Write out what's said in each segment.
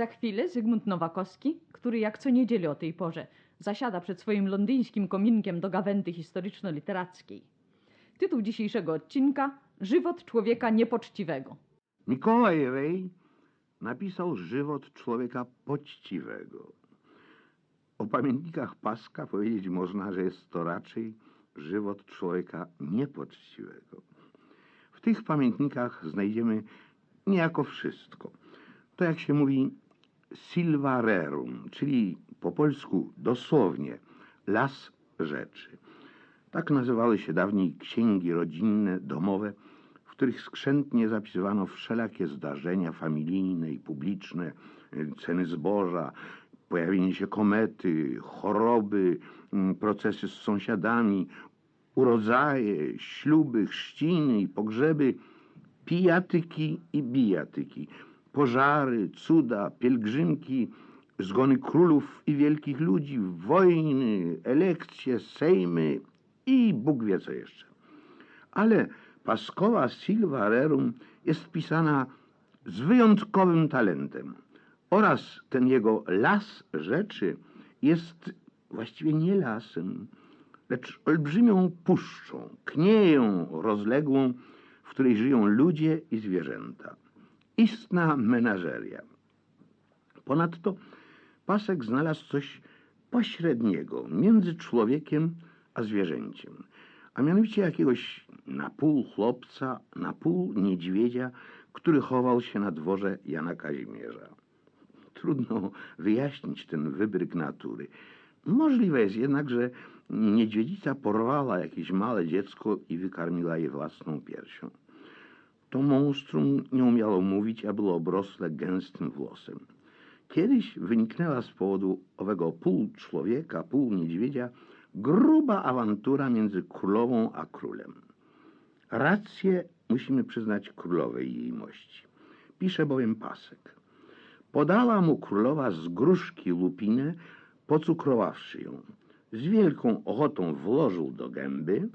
Za chwilę Zygmunt Nowakowski, który jak co niedzielę o tej porze zasiada przed swoim londyńskim kominkiem do gawędy historyczno-literackiej. Tytuł dzisiejszego odcinka Żywot człowieka niepoczciwego. Mikołaj Rej napisał żywot człowieka poczciwego. O pamiętnikach Paska powiedzieć można, że jest to raczej żywot człowieka niepoczciwego. W tych pamiętnikach znajdziemy niejako wszystko. To jak się mówi silva rerum, czyli po polsku dosłownie las rzeczy. Tak nazywały się dawniej księgi rodzinne, domowe, w których skrzętnie zapisywano wszelakie zdarzenia familijne i publiczne, y, ceny zboża, pojawienie się komety, choroby, mm, procesy z sąsiadami, urodzaje, śluby, chrzciny i pogrzeby, pijatyki i bijatyki, pożary, cuda, pielgrzymki, zgony królów i wielkich ludzi, wojny, elekcje, sejmy i Bóg wie co jeszcze. Ale Paskowa Silva Rerum jest pisana z wyjątkowym talentem oraz ten jego las rzeczy jest właściwie nie lasem, lecz olbrzymią puszczą, knieją rozległą, w której żyją ludzie i zwierzęta. Istna menażeria. Ponadto Pasek znalazł coś pośredniego między człowiekiem a zwierzęciem, a mianowicie jakiegoś na pół chłopca, na pół niedźwiedzia, który chował się na dworze Jana Kazimierza. Trudno wyjaśnić ten wybryk natury. Możliwe jest jednak, że niedźwiedzica porwała jakieś małe dziecko i wykarmiła je własną piersią. To monstrum nie umiało mówić, a było obrosłe gęstym włosem. Kiedyś wyniknęła z powodu owego pół człowieka, pół niedźwiedzia gruba awantura między królową a królem. Rację musimy przyznać królowej jej mości. Pisze bowiem pasek. Podała mu królowa z gruszki lupinę, pocukrowawszy ją. Z wielką ochotą włożył do gęby,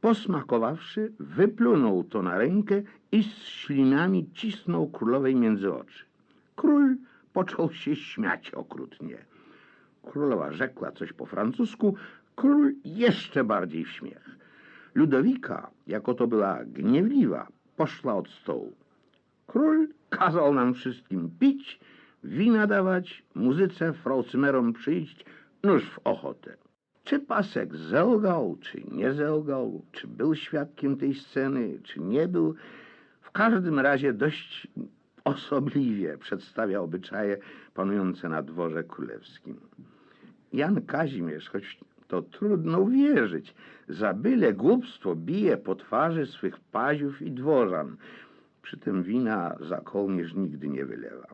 posmakowawszy, wyplunął to na rękę i z ślinami cisnął królowej między oczy. Król począł się śmiać okrutnie. Królowa rzekła coś po francusku, król jeszcze bardziej w śmiech. Ludowika, jako to była gniewliwa, poszła od stołu. Król kazał nam wszystkim pić, wina dawać, muzyce, fraucymerom przyjść, nóż w ochotę. Czy Pasek zelgał, czy nie zelgał, czy był świadkiem tej sceny, czy nie był, w każdym razie dość osobliwie przedstawia obyczaje panujące na dworze królewskim. Jan Kazimierz, choć to trudno uwierzyć, za byle głupstwo bije po twarzy swych paziów i dworzan. Przy tym wina za kołnierz nigdy nie wylewa.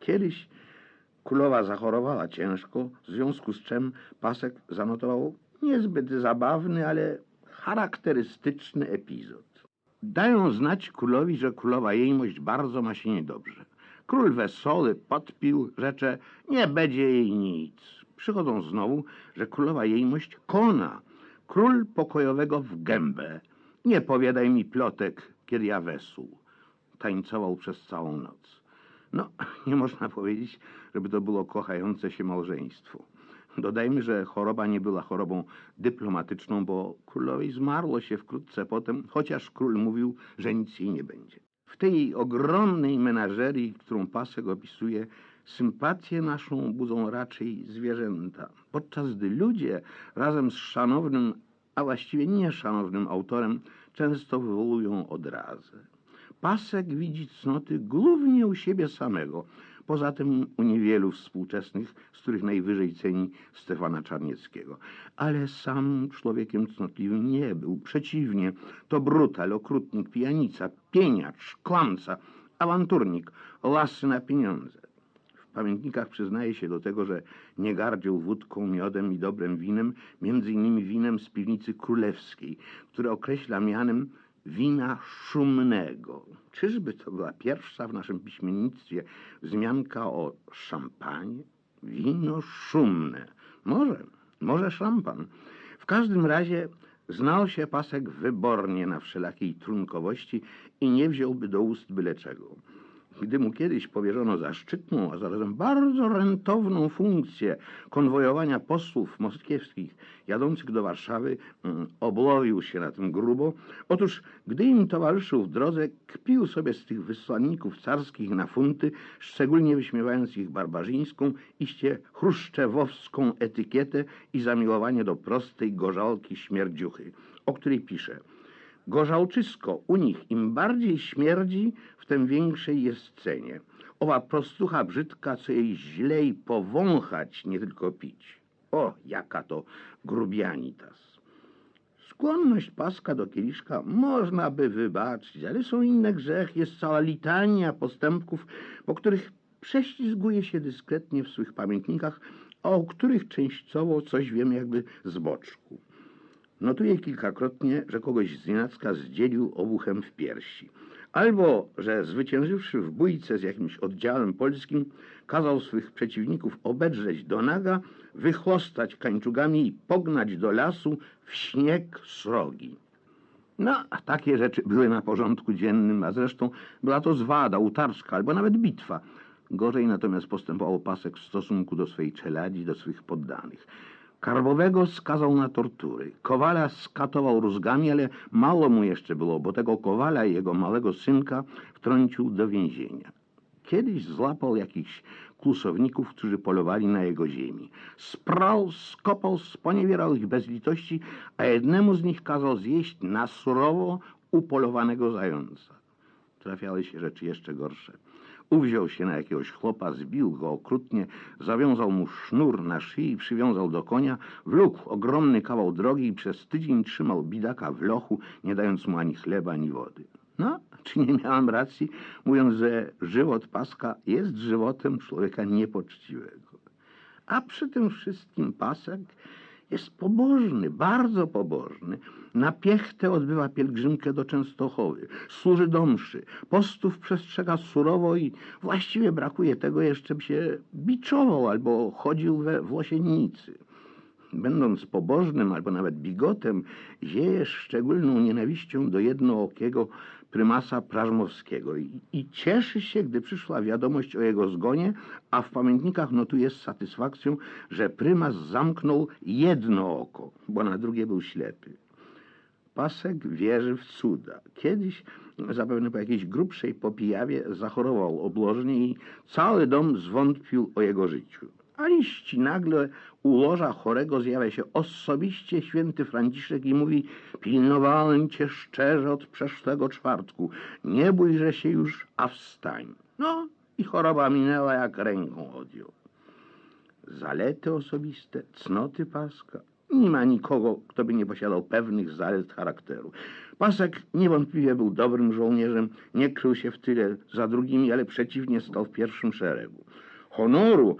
Kiedyś królowa zachorowała ciężko, w związku z czym Pasek zanotował niezbyt zabawny, ale charakterystyczny epizod. Dają znać królowi, że królowa jejmość bardzo ma się niedobrze. Król wesoły podpił, rzecze, nie będzie jej nic. Przychodzą znowu, że królowa jejmość kona, król pokojowego w gębę. Nie powiadaj mi plotek, kiedy ja wesół. Tańcował przez całą noc. No, nie można powiedzieć, żeby to było kochające się małżeństwo. Dodajmy, że choroba nie była chorobą dyplomatyczną, bo królowej zmarło się wkrótce potem, chociaż król mówił, że nic jej nie będzie. W tej ogromnej menażerii, którą Pasek opisuje, sympatię naszą budzą raczej zwierzęta, podczas gdy ludzie razem z szanownym, a właściwie nieszanownym autorem często wywołują odrazę. Pasek widzi cnoty głównie u siebie samego, poza tym u niewielu współczesnych, z których najwyżej ceni Stefana Czarnieckiego. Ale sam człowiekiem cnotliwym nie był. Przeciwnie, to brutal, okrutnik, pijanica, pieniacz, kłamca, awanturnik, lasy na pieniądze. W pamiętnikach przyznaje się do tego, że nie gardził wódką, miodem i dobrym winem, między innymi winem z piwnicy królewskiej, które określa mianem wina szumnego. Czyżby to była pierwsza w naszym piśmiennictwie wzmianka o szampanie? Wino szumne. Może, może szampan. W każdym razie znał się pasek wybornie na wszelakiej trunkowości i nie wziąłby do ust byle czego. Gdy mu kiedyś powierzono zaszczytną, a zarazem bardzo rentowną funkcję konwojowania posłów moskiewskich jadących do Warszawy, mm, obłowił się na tym grubo. Otóż, gdy im towarzyszył w drodze, kpił sobie z tych wysłanników carskich na funty, szczególnie wyśmiewając ich barbarzyńską, iście chruszczewowską etykietę i zamiłowanie do prostej gorzałki śmierdziuchy, o której pisze – Gorzałczysko u nich im bardziej śmierdzi, w tym większej jest cenie. Owa prostucha brzydka, co jej źlej powąchać, nie tylko pić. O, jaka to grubianitas. Skłonność paska do kieliszka można by wybaczyć, ale są inne grzechy, jest cała litania postępków, po których prześlizguje się dyskretnie w swych pamiętnikach, o których częściowo coś wiem jakby z boczku. Notuje kilkakrotnie, że kogoś z nienacka zdzielił obuchem w piersi. Albo, że zwyciężywszy w bójce z jakimś oddziałem polskim, kazał swych przeciwników obedrzeć do naga, wychłostać kańczugami i pognać do lasu w śnieg srogi. No, takie rzeczy były na porządku dziennym, a zresztą była to zwada, utarska albo nawet bitwa. Gorzej natomiast postępował Pasek w stosunku do swej czeladzi, do swych poddanych. Karbowego skazał na tortury. Kowala skatował rózgami, ale mało mu jeszcze było, bo tego Kowala i jego małego synka wtrącił do więzienia. Kiedyś złapał jakichś klusowników, którzy polowali na jego ziemi. Sprał, skopał, sponiewierał ich bez litości, a jednemu z nich kazał zjeść na surowo upolowanego zająca. Trafiały się rzeczy jeszcze gorsze. Uwziął się na jakiegoś chłopa, zbił go okrutnie, zawiązał mu sznur na szyi, przywiązał do konia, wlókł ogromny kawał drogi i przez tydzień trzymał bidaka w lochu, nie dając mu ani chleba, ani wody. No, czy nie miałam racji, mówiąc, że żywot Paska jest żywotem człowieka niepoczciwego. A przy tym wszystkim Pasek jest pobożny, bardzo pobożny. Na piechtę odbywa pielgrzymkę do Częstochowy, służy do mszy, postów przestrzega surowo i właściwie brakuje tego jeszcze, by się biczował albo chodził we włosiennicy. Będąc pobożnym albo nawet bigotem, zieje szczególną nienawiścią do jednookiego prymasa Prażmowskiego i, i cieszy się, gdy przyszła wiadomość o jego zgonie, a w pamiętnikach notuje z satysfakcją, że prymas zamknął jedno oko, bo na drugie był ślepy. Pasek wierzy w cuda. Kiedyś, zapewne po jakiejś grubszej popijawie, zachorował obłożnie i cały dom zwątpił o jego życiu. A liści nagle u łoża chorego zjawia się osobiście święty Franciszek i mówi pilnowałem cię szczerze od przeszłego czwartku. Nie bójże się już, a wstań. No i choroba minęła jak ręką odjął. Zalety osobiste, cnoty paska. Nie ma nikogo, kto by nie posiadał pewnych zalet charakteru. Pasek niewątpliwie był dobrym żołnierzem, nie krył się w tyle za drugimi, ale przeciwnie stał w pierwszym szeregu. Honoru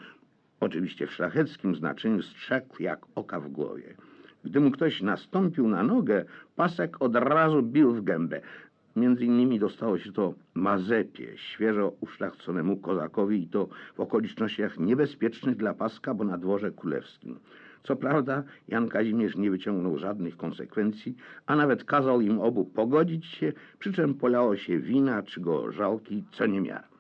oczywiście w szlacheckim znaczeniu, strzegł jak oka w głowie. Gdy mu ktoś nastąpił na nogę, pasek od razu bił w gębę. Między innymi dostało się to Mazepie, świeżo uszlachconemu kozakowi i to w okolicznościach niebezpiecznych dla paska, bo na dworze królewskim. Co prawda Jan Kazimierz nie wyciągnął żadnych konsekwencji, a nawet kazał im obu pogodzić się, przy czym polało się wina czy go żałki, co nie miało.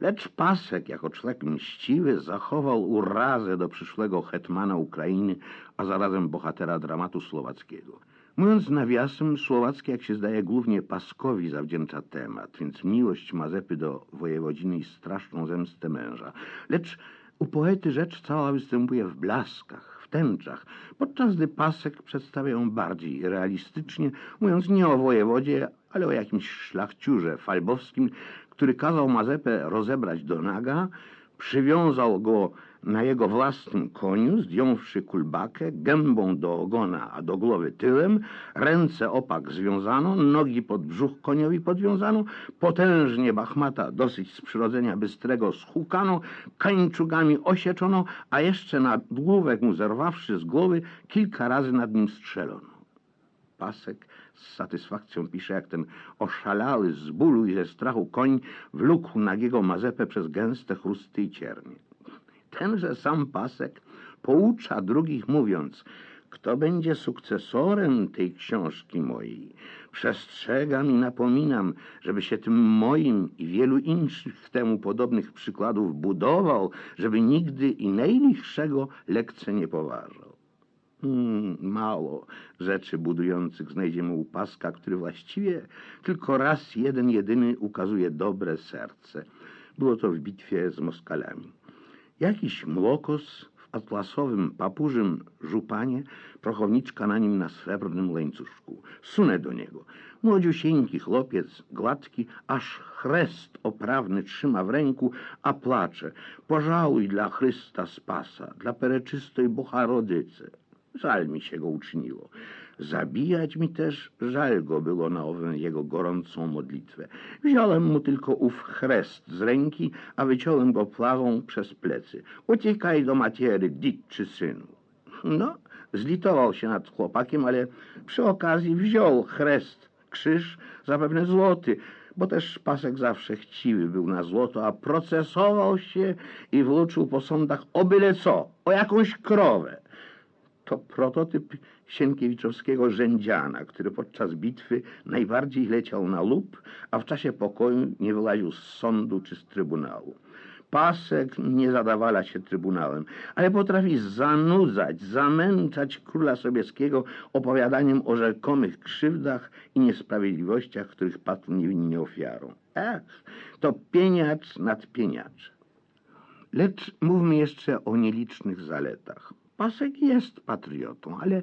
Lecz Pasek, jako człowiek mściwy, zachował urazę do przyszłego hetmana Ukrainy, a zarazem bohatera dramatu słowackiego. Mówiąc nawiasem, Słowackie, jak się zdaje, głównie Paskowi zawdzięcza temat, więc miłość Mazepy do wojewodziny i straszną zemstę męża. Lecz u poety rzecz cała występuje w blaskach, w tęczach, podczas gdy Pasek przedstawia ją bardziej realistycznie, mówiąc nie o wojewodzie, ale o jakimś szlachciurze falbowskim, który kazał Mazepę rozebrać do naga, przywiązał go na jego własnym koniu, zdjąwszy kulbakę, gębą do ogona, a do głowy tyłem, ręce opak związano, nogi pod brzuch koniowi podwiązano, potężnie Bachmata, dosyć z przyrodzenia bystrego, schukano, kańczugami osieczono, a jeszcze nadgłówek mu zerwawszy z głowy, kilka razy nad nim strzelono. Pasek z satysfakcją pisze, jak ten oszalały z bólu i ze strachu koń wlókł nagiego Mazepę przez gęste chrusty i ciernie. Tenże sam Pasek poucza drugich mówiąc, kto będzie sukcesorem tej książki mojej. Przestrzegam i napominam, żeby się tym moim i wielu innych temu podobnych przykładów budował, żeby nigdy i najlichszego lekce nie poważał. Hmm, mało rzeczy budujących znajdziemy u Paska, który właściwie tylko raz jeden jedyny ukazuje dobre serce. Było to w bitwie z Moskalami. Jakiś młokos w atlasowym papużym żupanie, prochowniczka na nim na srebrnym łańcuszku. Sunę do niego. Młodziusieńki chłopiec, gładki, aż chrest oprawny trzyma w ręku, a placze. Pożałuj dla Chrysta Spasa, dla pereczystej Boharodycy. Żal mi się go uczyniło. Zabijać mi też żal go było na ową jego gorącą modlitwę. Wziąłem mu tylko ów chrest z ręki, a wyciąłem go plawą przez plecy. Uciekaj do matiery, ditczy synu. No, zlitował się nad chłopakiem, ale przy okazji wziął chrest, krzyż, zapewne złoty, bo też pasek zawsze chciwy był na złoto, a procesował się i włóczył po sądach o byle co, o jakąś krowę. To prototyp Sienkiewiczowskiego rzędziana, który podczas bitwy najbardziej leciał na lub, a w czasie pokoju nie wyłaził z sądu czy z trybunału. Pasek nie zadawala się trybunałem, ale potrafi zanudzać, zamęczać króla Sobieskiego opowiadaniem o rzekomych krzywdach i niesprawiedliwościach, których padł niewinnie ofiarą. Ech, to pieniacz nad pieniaczem. Lecz mówmy jeszcze o nielicznych zaletach. Pasek jest patriotą, ale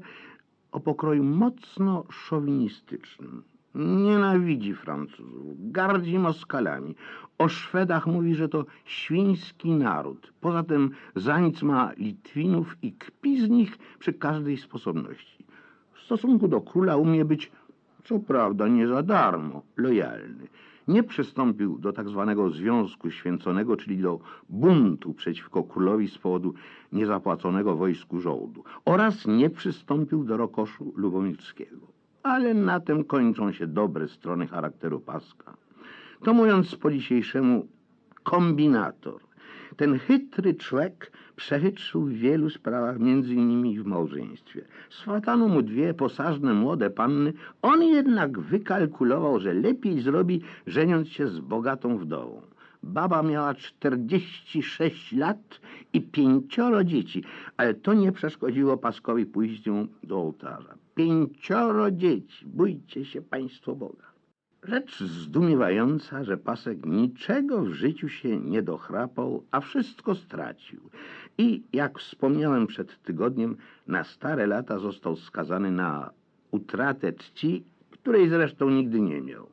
o pokroju mocno szowinistycznym. Nienawidzi Francuzów, gardzi Moskalami. O Szwedach mówi, że to świński naród. Poza tym za nic ma Litwinów i kpi z nich przy każdej sposobności. W stosunku do króla umie być, co prawda nie za darmo, lojalny. Nie przystąpił do tak zwanego Związku Święconego, czyli do buntu przeciwko królowi z powodu niezapłaconego wojsku żołdu oraz nie przystąpił do rokoszu lubomirskiego. Ale na tym kończą się dobre strony charakteru Paska. To mówiąc po dzisiejszemu kombinator. Ten chytry człowiek przechytrzył w wielu sprawach, między innymi w małżeństwie. Swatano mu dwie posażne młode panny, on jednak wykalkulował, że lepiej zrobi, żeniąc się z bogatą wdową. Baba miała 46 lat i pięcioro dzieci, ale to nie przeszkodziło Paskowi pójść do ołtarza. Pięcioro dzieci, bójcie się państwo Boga. Rzecz zdumiewająca, że Pasek niczego w życiu się nie dochrapał, a wszystko stracił. I, jak wspomniałem przed tygodniem, na stare lata został skazany na utratę czci, której zresztą nigdy nie miał.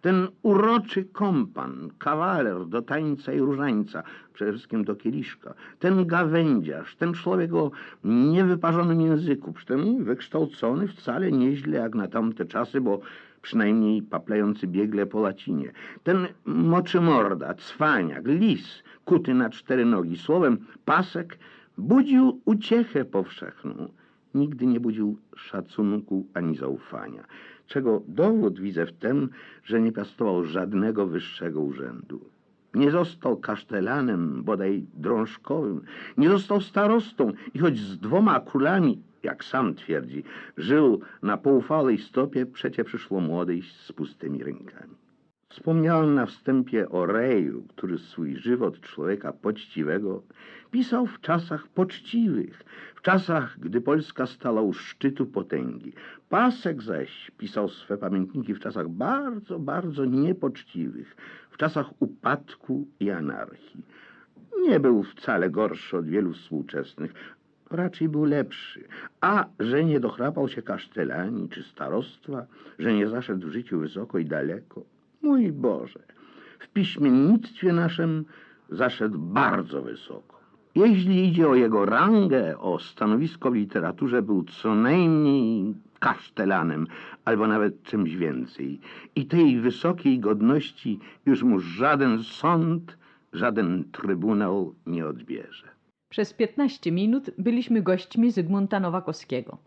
Ten uroczy kompan, kawaler do tańca i różańca, przede wszystkim do kieliszka, ten gawędziarz, ten człowiek o niewyparzonym języku, przy tym wykształcony wcale nieźle jak na tamte czasy, bo przynajmniej paplający biegle po łacinie. Ten moczymorda, cwaniak, lis, kuty na cztery nogi, słowem pasek, budził uciechę powszechną. Nigdy nie budził szacunku ani zaufania, czego dowód widzę w tym, że nie piastował żadnego wyższego urzędu. Nie został kasztelanem, bodaj drążkowym, nie został starostą i choć z dwoma królami, jak sam twierdzi, żył na poufałej stopie, przecie przyszło młode iść z pustymi rękami. Wspomniałem na wstępie o Reju, który swój żywot człowieka poczciwego pisał w czasach poczciwych, w czasach, gdy Polska stała u szczytu potęgi. Pasek zaś pisał swe pamiętniki w czasach bardzo, bardzo niepoczciwych, w czasach upadku i anarchii. Nie był wcale gorszy od wielu współczesnych, raczej był lepszy. A że nie dochrapał się kasztelani czy starostwa, że nie zaszedł w życiu wysoko i daleko, mój Boże, w piśmiennictwie naszym zaszedł bardzo wysoko. Jeśli idzie o jego rangę, o stanowisko w literaturze, był co najmniej kasztelanem, albo nawet czymś więcej. I tej wysokiej godności już mu żaden sąd, żaden trybunał nie odbierze. Przez 15 minut byliśmy gośćmi Zygmunta Nowakowskiego.